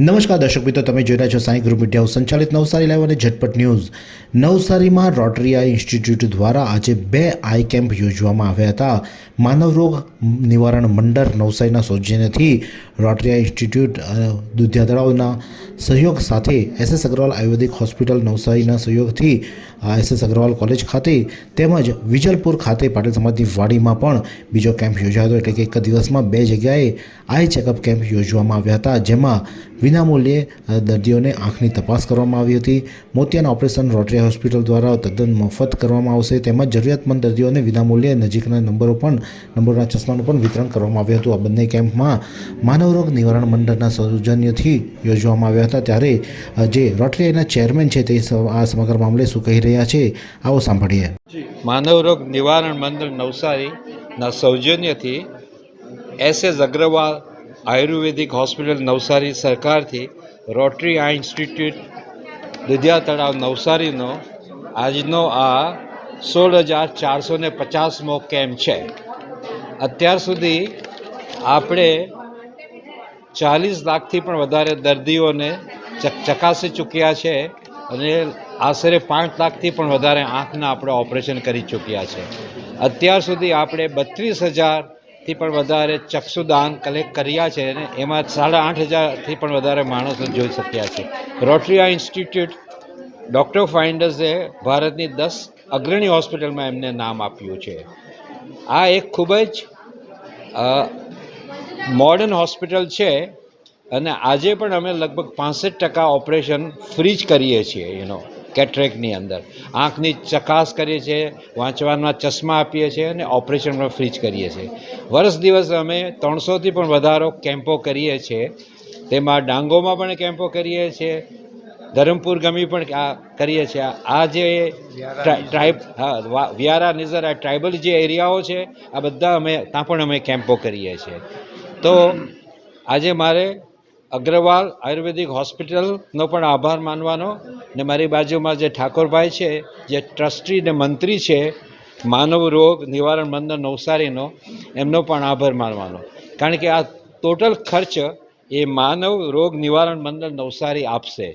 નમસ્કાર, દર્શક મિત્રો, તમે જોઈ રહ્યા છો સાંઈ ગ્રુપ મીડિયા. સંચાલિત નવસારી લાઈવ અને ઝટપટ ન્યૂઝ. નવસારીમાં રોટરીયા ઇન્સ્ટિટ્યૂટ દ્વારા આજે બે આઈ કેમ્પ યોજવામાં આવ્યા હતા. માનવ રોગ નિવારણ મંડળ નવસારીના સૌજન્યથી રોટરીયા ઇન્સ્ટિટ્યૂટ દુધિયાદળાઓના સહયોગ સાથે એસએસ અગ્રવાલ આયુર્વેદિક હોસ્પિટલ નવસારીના સહયોગથી એસએસ અગ્રવાલ કોલેજ ખાતે તેમજ વિજલપુર ખાતે પાટીલ સમાજની વાડીમાં પણ બીજો કેમ્પ યોજાયો હતો. એટલે કે એક દિવસમાં બે જગ્યાએ આઈ ચેકઅપ કેમ્પ યોજવામાં આવ્યા હતા, જેમાં વિનામૂલ્યે દર્દીઓને આંખની તપાસ કરવામાં આવી હતી. મોતિયાના ઓપરેશન રોટરી હોસ્પિટલ દ્વારા તદ્દન મફત કરવામાં આવશે. તેમજ જરૂરિયાતમંદ દર્દીઓને વિનામૂલ્યે નજીકના નંબરો પણ, નંબરના ચશ્માનું પણ વિતરણ કરવામાં આવ્યું હતું. આ બંને કેમ્પમાં માનવ રોગ નિવારણ મંડળના સૌજન્યથી યોજવામાં આવ્યા હતા. ત્યારે જે રોટરીના ચેરમેન છે તે આ સમગ્ર મામલે શું કહી રહ્યા છે, આવો સાંભળીએ. માનવ રોગ નિવારણ મંડળ નવસારીના સૌજન્યથી S S Agrawal Ayurvedic hospital Navsari સરકારથી Rotary eye institute Dudhiya Talav નવસારીનો આજનો આ સોળ હજાર ચારસો ને પચાસમો કેમ્પ છે. અત્યાર સુધી આપણે ચાલીસ લાખથી પણ વધારે દર્દીઓને ચક ચકાસી ચૂક્યા છે અને આશરે પાંચ લાખથી પણ વધારે આંખના આપણે ઓપરેશન કરી ચૂક્યા છે. અત્યાર સુધી આપણે બત્રીસ હજારથી પણ વધારે ચક્ષુદાન કલેક્ટ કર્યા છે અને એમાં સાડા આઠ હજારથી પણ વધારે માણસો જોઈ શક્યા છે. રોટરીયા ઇન્સ્ટિટ્યૂટ ડૉક્ટર ફાઇન્ડર્સે ભારતની દસ અગ્રણી હોસ્પિટલમાં એમને નામ આપ્યું છે. આ એક ખૂબ જ મોડર્ન હોસ્પિટલ છે અને આજે પણ અમે લગભગ પાસઠ ટકા ઓપરેશન ફ્રી જ કરીએ છીએ યુનો કેટરેકની અંદર. આંખની ચકાસ કરીએ છીએ વાંચવાના ચશ્મા આપીએ છીએ અને ઓપરેશન પણ ફ્રી જ કરીએ છીએ. વર્ષ દિવસ અમે ત્રણસોથી પણ વધારો કેમ્પો કરીએ છીએ. તેમાં ડાંગોમાં પણ કેમ્પો કરીએ છીએ. ધરમપુર ગમી પણ આ કરીએ છીએ. આ જે ટ્રા- ટ્રાઇબ હા વ્યારા નિઝર આ ટ્રાઇબલ જે એરિયાઓ છે આ બધા અમે ત્યાં પણ અમે કેમ્પો કરીએ છીએ. તો આજે મારે અગ્રવાલ આયુર્વેદિક હોસ્પિટલનો પણ આભાર માનવાનો ને મારી બાજુમાં જે ઠાકોરભાઈ છે, જે ટ્રસ્ટી ને મંત્રી છે, માનવ રોગ નિવારણ મંદર નવસારીનો, એમનો પણ આભાર માનવાનો. કારણ કે આ ટોટલ ખર્ચ એ માનવ રોગ નિવારણ મંડળ નવસારી આપશે.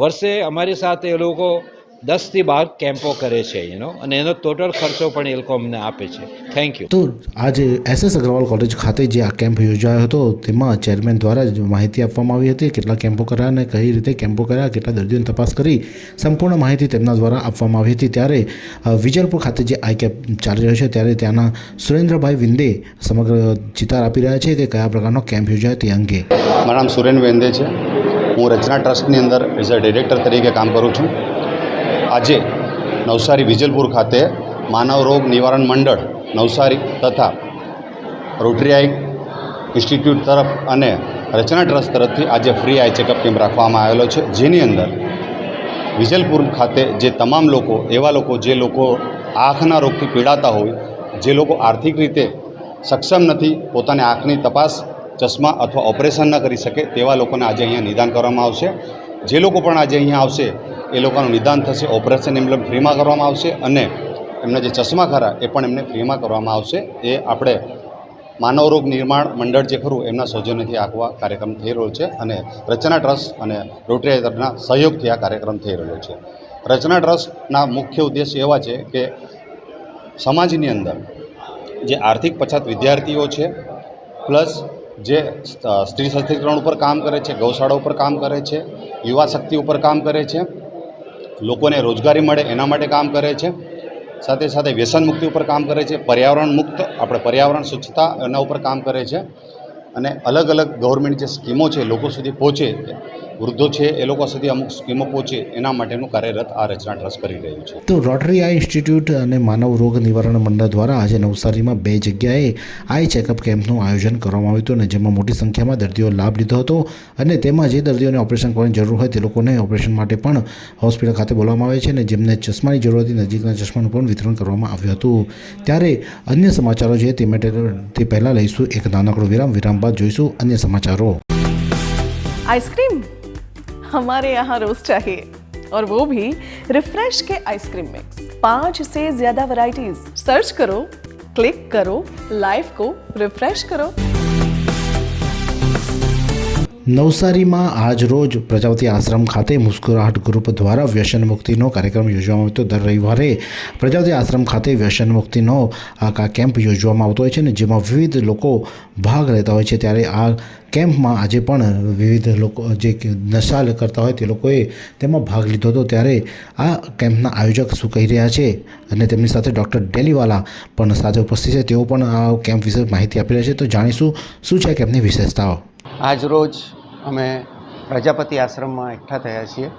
વર્ષે અમારી સાથે એ લોકો દસથી બાર કેમ્પો કરે છે એનો અને એનો ટોટલ ખર્ચો પણ એ લોકો અમને આપે છે. થેન્ક યુ તો આજે એસ એસ અગ્રવાલ કોલેજ ખાતે જે આ કેમ્પ યોજાયો હતો તેમાં ચેરમેન દ્વારા જ માહિતી આપવામાં આવી હતી કેટલા કેમ્પો કર્યા અને કઈ રીતે કેમ્પો કર્યા કેટલા દર્દીઓની તપાસ કરી સંપૂર્ણ માહિતી તેમના દ્વારા આપવામાં આવી હતી. ત્યારે વિજયપુર ખાતે જે આઈ કેમ્પ ચાલી રહ્યો છે ત્યારે ત્યાંના સુરેન્દ્રભાઈ વિંદે સમગ્ર ચિતાર આપી રહ્યા છે કે કયા પ્રકારનો કેમ્પ યોજાયો તે અંગે. મારું નામ સુરેન વિંદે છે. હું રચના ટ્રસ્ટની અંદર એઝ અ ડિરેક્ટર તરીકે કામ કરું છું. આજે નવસારી વિજલપુર ખાતે માનવ રોગ નિવારણ મંડળ નવસારી તથા રોટરીઆઈ ઇન્સ્ટિટ્યૂટ તરફ અને રચના ટ્રસ્ટ તરફથી આજે ફ્રી આઈ ચેકઅપ કેમ્પ રાખવામાં આવેલો છે. જેની અંદર વિજલપુર ખાતે જે તમામ લોકો, એવા લોકો જે લોકો આંખના રોગથી પીડાતા હોય, જે લોકો આર્થિક રીતે સક્ષમ નથી, પોતાની આંખની તપાસ, ચશ્મા અથવા ઓપરેશન ન કરી શકે, તેવા લોકોને આજે અહીંયા નિદાન કરવામાં આવશે. જે લોકો પણ આજે અહીંયા આવશે એ લોકોનું નિદાન થશે, ઓપરેશન એમને ફ્રીમાં કરવામાં આવશે અને એમના જે ચશ્મા ખરા એ પણ એમને ફ્રીમાં કરવામાં આવશે. એ આપણે માનવ રોગ નિર્માણ મંડળ જે ખરું એમના સૌજન્યથી આખવા કાર્યક્રમ થઈ રહ્યો છે અને રચના ટ્રસ્ટ અને રોટરી સહયોગથી આ કાર્યક્રમ થઈ રહ્યો છે. રચના ટ્રસ્ટના મુખ્ય ઉદ્દેશ્ય એવા છે કે સમાજની અંદર જે આર્થિક પછાત વિદ્યાર્થીઓ છે, પ્લસ જે સ્ત્રી સશક્તિકરણ ઉપર કામ કરે છે, ગૌશાળા ઉપર કામ કરે છે, યુવા શક્તિ ઉપર કામ કરે છે લોકોને રોજગારી મળે એના માટે કામ કરે છે. સાથે સાથે વ્યસન મુક્તિ ઉપર કામ કરે છે. પર્યાવરણ મુક્ત, આપણે પર્યાવરણ, સ્વચ્છતા એના ઉપર કામ કરે છે. અને અલગ અલગ ગવર્મેન્ટ જે સ્કીમો છે, લોકો સુધી પહોંચે વૃદ્ધો છે એ લોકો સુધી અમુક સ્કીમો પહોંચે એના માટેનું કાર્યરત આ રચના ટ્રસ્ટ કરી રહ્યું છે. તો રોટરી આ ઇન્સ્ટિટ્યૂટ અને માનવ રોગ નિવારણ મંડળ દ્વારા આજે નવસારીમાં બે જગ્યાએ આઈ ચેકઅપ કેમ્પનું આયોજન કરવામાં આવ્યું હતું અને જેમાં મોટી સંખ્યામાં દર્દીઓ લાભ લીધો હતો અને તેમાં જે દર્દીઓને ઓપરેશન કરવાની જરૂર હોય તે લોકોને ઓપરેશન માટે પણ હોસ્પિટલ ખાતે બોલાવવામાં આવે છે અને જેમને ચશ્માની જરૂર હતી નજીકના ચશ્માનું પણ વિતરણ કરવામાં આવ્યું હતું. ત્યારે અન્ય સમાચારો છે તે માટે તે પહેલાં લઈશું એક નાનકડો વિરામ. વિરામ બાદ જોઈશું અન્ય સમાચારો. આઈસ્ક્રીમ? हमारे यहाँ रोज चाहिए। और वो भी रिफ्रेश के आइसक्रीम मिक्स पाँच से ज़्यादा वैरायटीज सर्च करो क्लिक करो लाइफ को रिफ्रेश करो। નવસારીમાં આજ રોજ પ્રજાપતિ આશ્રમ ખાતે મુસ્કુરાહટ ગ્રુપ દ્વારા વ્યસન મુક્તિનો કાર્યક્રમ યોજવામાં આવતો. દર રવિવારે પ્રજાપતિ આશ્રમ ખાતે વ્યસન મુક્તિનો આ કેમ્પ યોજવામાં આવતો હોય છે ને જેમાં વિવિધ લોકો ભાગ લેતા હોય છે. ત્યારે આ કેમ્પમાં આજે પણ વિવિધ લોકો જે નશા કરતા હોય તે લોકોએ તેમાં ભાગ લીધો હતો. ત્યારે આ કેમ્પના આયોજક શું કહી રહ્યા છે અને તેમની સાથે ડૉક્ટર ડેલીવાલા પણ સાથે ઉપસ્થિત છે. તેઓ પણ આ કેમ્પ વિશે માહિતી આપી રહ્યા છે. તો જાણીશું શું છે કેમ્પની વિશેષતાઓ? આજ રોજ અમે પ્રજાપતિ આશ્રમમાં એકઠા થયા છીએ.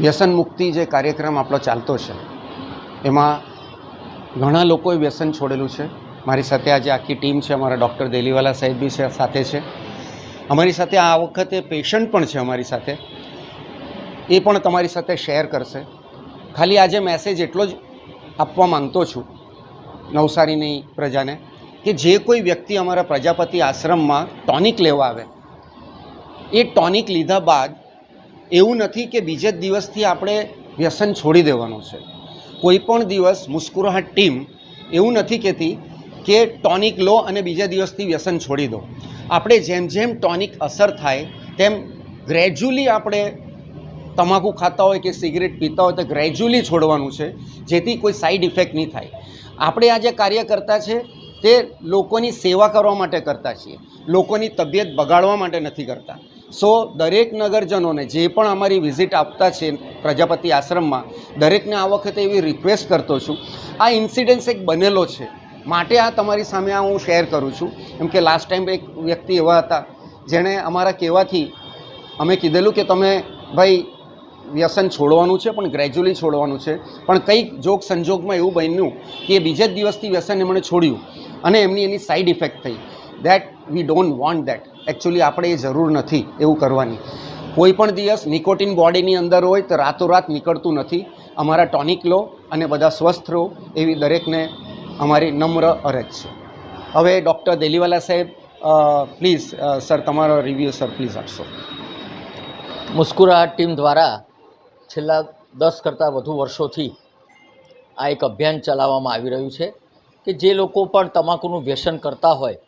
વ્યસન મુક્તિ જે કાર્યક્રમ આપણો ચાલતો છે, એમાં ઘણા લોકોએ વ્યસન છોડેલું છે. મારી સાથે આજે આખી ટીમ છે, અમારા ડૉક્ટર દેલીવાલા સાહેબ બી છે, સાથે છે. અમારી સાથે આ વખતે પેશન્ટ પણ છે અમારી સાથે. એ પણ તમારી સાથે શેર કરશે. ખાલી આજે મેસેજ એટલો જ આપવા માંગતો છું નવસારીની પ્રજાને કે જે કોઈ વ્યક્તિ અમારા પ્રજાપતિ આશ્રમમાં ટોનિક લેવા આવે એ ટોનિક લીધા બાદ એવું નથી કે બીજે જ દિવસથી આપણે વ્યસન છોડી દેવાનું છે. કોઈ પણ દિવસ મુસ્કુરાહટ ટીમ એવું નથી કહેતી કે ટોનિક લો અને બીજા દિવસથી વ્યસન છોડી દો. આપણે જેમ જેમ ટોનિક અસર થાય, તેમ ગ્રેજ્યુઅલી આપણે તમાકુ ખાતા હોય કે સિગરેટ પીતા હોય તો ગ્રેજ્યુઅલી છોડવાનું છે, જેથી કોઈ સાઈડ ઇફેક્ટ નહીં થાય. આપણે આ જે કાર્ય કરતા છે, તે લોકોની સેવા કરવા માટે કરતા છીએ. લોકોની તબિયત બગાડવા માટે નથી કરતા. સો દરેક નગરજનોને જે પણ અમારી વિઝિટ આપતા છે પ્રજાપતિ આશ્રમમાં, દરેકને આ વખતે એવી રિક્વેસ્ટ કરતો છું. આ ઇન્સિડન્સ એક બનેલો છે. માટે આ તમારી સામે આ હું શેર કરું છું. એમ કે લાસ્ટ ટાઈમ એક વ્યક્તિ એવા હતા, જેણે અમારા કહેવાથી અમે કીધેલું કે તમે ભાઈ વ્યસન છોડવાનું છે, પણ ગ્રેજ્યુઅલી છોડવાનું છે. પણ કંઈક જોગ સંજોગમાં એવું બન્યું કે બીજા જ દિવસથી વ્યસન એમણે છોડ્યું અને એમની એની સાઈડ ઇફેક્ટ થઈ. That we don't want that actually આપણે એ જરૂર નથી એવું કરવાની. કોઈ પણ દિવસ નિકોટિન બોડીની અંદર હોય તો રાતોરાત નીકળતું નથી. અમારા ટોનિક લો અને બધા સ્વસ્થ રહો એવી દરેકને અમારી નમ્ર અરજ છે. હવે ડૉક્ટર દેલીવાલા સાહેબ પ્લીઝ સર તમારો રિવ્યૂ સર પ્લીઝ આપશો. મુસ્કુરાહટ ટીમ દ્વારા છેલ્લા દસ કરતાં વધુ વર્ષોથી આ એક અભિયાન ચલાવવામાં આવી રહ્યું છે કે જે લોકો પણ તમાકુનું વ્યસન કરતા હોય,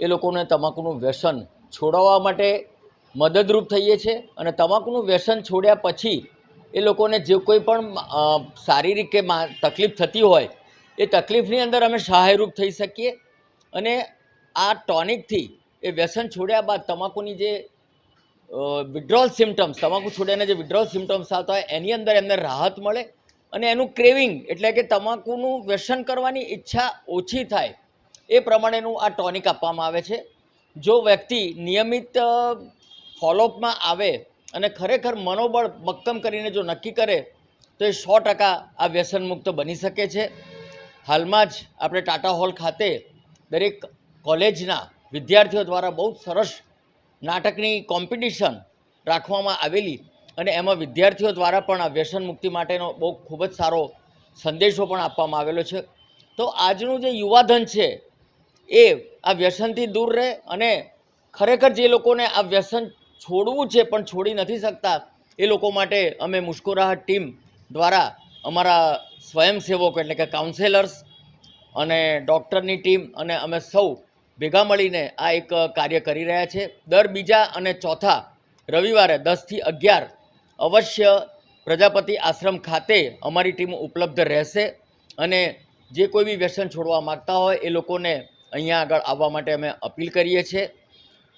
એ લોકોને તમાકુનું વ્યસન છોડાવવા માટે મદદરૂપ થઈએ છીએ અને તમાકુનું વ્યસન છોડ્યા પછી એ લોકોને જે કોઈ પણ શારીરિક કે તકલીફ થતી હોય, એ તકલીફની અંદર અમે સહાયરૂપ થઈ શકીએ અને આ ટોનિકથી એ વ્યસન છોડ્યા બાદ તમાકુની જે વિડ્રોલ સિમ્ટમ્સ તમાકુ છોડ્યાને જે વિડ્રોલ સિમ્ટમ્સ આવતા હોય, એની અંદર એમને રાહત મળે અને એનું ક્રેવિંગ એટલે કે તમાકુનું વ્યસન કરવાની ઈચ્છા ઓછી થાય એ પ્રમાણેનું આ ટોનિક આપવામાં આવે છે. જો વ્યક્તિ નિયમિત ફોલોઅપમાં આવે અને ખરેખર મનોબળ મક્કમ કરીને જો નક્કી કરે, તો એ સો ટકા આ વ્યસન મુક્ત બની શકે છે. હાલમાં જ આપણે ટાટા હોલ ખાતે દરેક કોલેજના વિદ્યાર્થીઓ દ્વારા બહુ સરસ નાટકની કોમ્પિટિશન રાખવામાં આવેલી અને એમાં વિદ્યાર્થીઓ દ્વારા પણ આ વ્યસન મુક્તિ માટેનો બહુ ખૂબ જ સારો સંદેશો પણ આપવામાં આવેલો છે. તો આજનું જે યુવાધન છે એ આ વ્યસનથી દૂર રહે અને ખરેખર જે લોકોને આ વ્યસન છોડવું છે પણ છોડી નથી શકતા, એ લોકો માટે અમે મુસ્કુરાહટ ટીમ દ્વારા અમારા સ્વયંસેવકો એટલે કે કાઉન્સેલર્સ અને ડૉક્ટરની ટીમ અને અમે સૌ ભેગા મળીને આ એક કાર્ય કરી રહ્યા છે. દર બીજા અને ચોથા રવિવારે દસથી અગિયાર અવશ્ય પ્રજાપતિ આશ્રમ ખાતે અમારી ટીમ ઉપલબ્ધ રહેશે અને જે કોઈ બી વ્યસન છોડવા માગતા હોય એ લોકોને અહીંયા આગળ આવવા માટે અમે અપીલ કરીએ છીએ.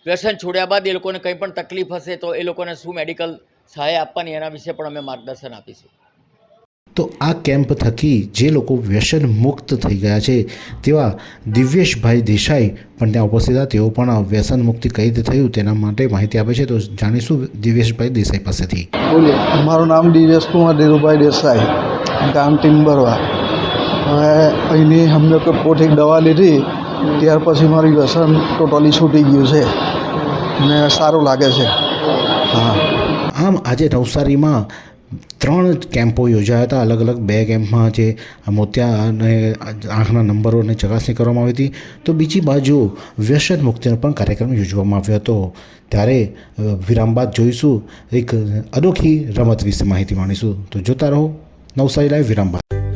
વ્યસન છોડ્યા બાદ એ લોકોને કંઈ પણ તકલીફ હશે તો એ લોકોને શું મેડિકલ સહાય આપવાની એના વિશે પણ અમે માર્ગદર્શન આપીશું. તો આ કેમ્પ થકી જે લોકો વ્યસન મુક્ત થઈ ગયા છે તેવા દિવ્યેશભાઈ દેસાઈ પણ ત્યાં ઉપસ્થિત હતા. તેઓ પણ વ્યસન મુક્તિ કઈ રીતે થયું તેના માટે માહિતી આપે છે. તો જાણીશું દિવ્યેશભાઈ દેસાઈ પાસેથી. બોલે મારું નામ દિવેશ કુમાર ધીરુભાઈ દેસાઈ. ગામ ટિમ્બરવા હવે અહીંની હોમિયોપેથિક દવા લીધી ત્યાર પછી મારું વ્યસન ટોટલી છૂટી ગયું છે. ને સારું લાગે છે. હા. આમ આજે નવસારીમાં ત્રણ કેમ્પો યોજાયા હતા. અલગ અલગ બે કેમ્પમાં જે મોતિયા અને આંખના નંબરોની ચકાસણી કરવામાં આવી હતી. તો બીજી બાજુ વ્યસન મુક્તિનો પણ કાર્યક્રમ યોજવામાં આવ્યો હતો. ત્યારે વિરામ બાદ જોઈશું એક અનોખી રમત વિશે માહિતી માણીશું. તો જોતા રહો નવસારી લાઈવ વિરામ બાદ.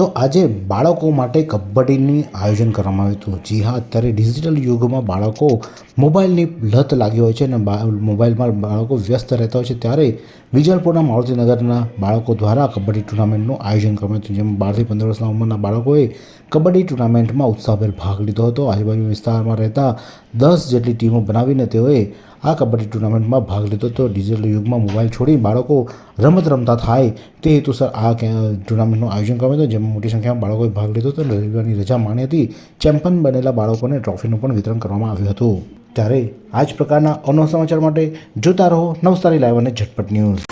તો આજે બાળકો માટે કબડ્ડીની આયોજન કરવામાં આવ્યું હતું. જી હા, અત્યારે ડિજિટલ યુગમાં બાળકો મોબાઈલની લત લાગી હોય છે અને મોબાઈલમાં બાળકો વ્યસ્ત રહેતા હોય છે. ત્યારે વિજલપુરના મારુતિનગરના બાળકો દ્વારા કબડ્ડી ટુર્નામેન્ટનું આયોજન કરવામાં હતું, જેમાં બારથી પંદર વર્ષના ઉંમરના બાળકોએ કબડ્ડી ટુર્નામેન્ટમાં ઉત્સાહભેર ભાગ લીધો હતો. આજુબાજુ વિસ્તારમાં રહેતા દસ જેટલી ટીમો બનાવીને તેઓએ આ કબડ્ડી ટુર્નામેન્ટમાં ભાગ લીધો હતો. ડિજિટલ યુગમાં મોબાઈલ છોડી બાળકો રમત રમતા થાય તે હેતુસર આ ટુર્નામેન્ટનું આયોજન કર્યું હતું, જેમાં મોટી સંખ્યામાં બાળકોએ ભાગ લીધો હતો. રવિવારની રજા માણી હતી. ચેમ્પિયન બનેલા બાળકોને ટ્રોફીનું પણ વિતરણ કરવામાં આવ્યું હતું. ત્યારે આ જ પ્રકારના અનવ સમાચાર માટે જોતા રહો નવસારી લાઈવ અને ઝટપટ ન્યૂઝ.